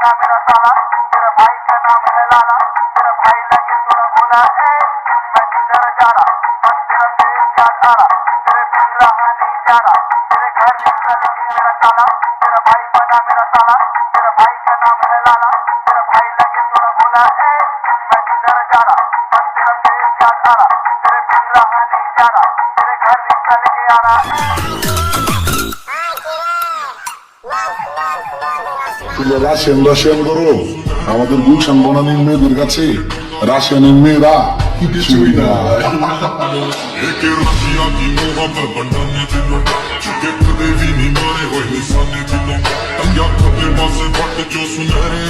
का मेरा साला तेरे भाई का नाम है लाला तेरा भाई लगे तूने बोला है मैं किधर जा रहा बस तेरा तेरे याद आ रहा तेरे बिन रहा नहीं जा रहा तेरे घर निकल मेरा साला तेरा भाई बना मेरा साला तेरा भाई का नाम है लाला तेरा भाई लगे तूने बोला है मैं किधर जा रहा बस तेरा तेरे याद आ रहा तेरे बिन रहा नहीं जा रहा तेरे घर निकल के आ रहा है রাশিয়ান রাশিয়ান করো। আমাদের গুলশান বনানীর মেয়েদের কাছে রাশিয়ানের মেয়েরা কিছুই না ਜੋ ਸੁਨਹਿਰੇ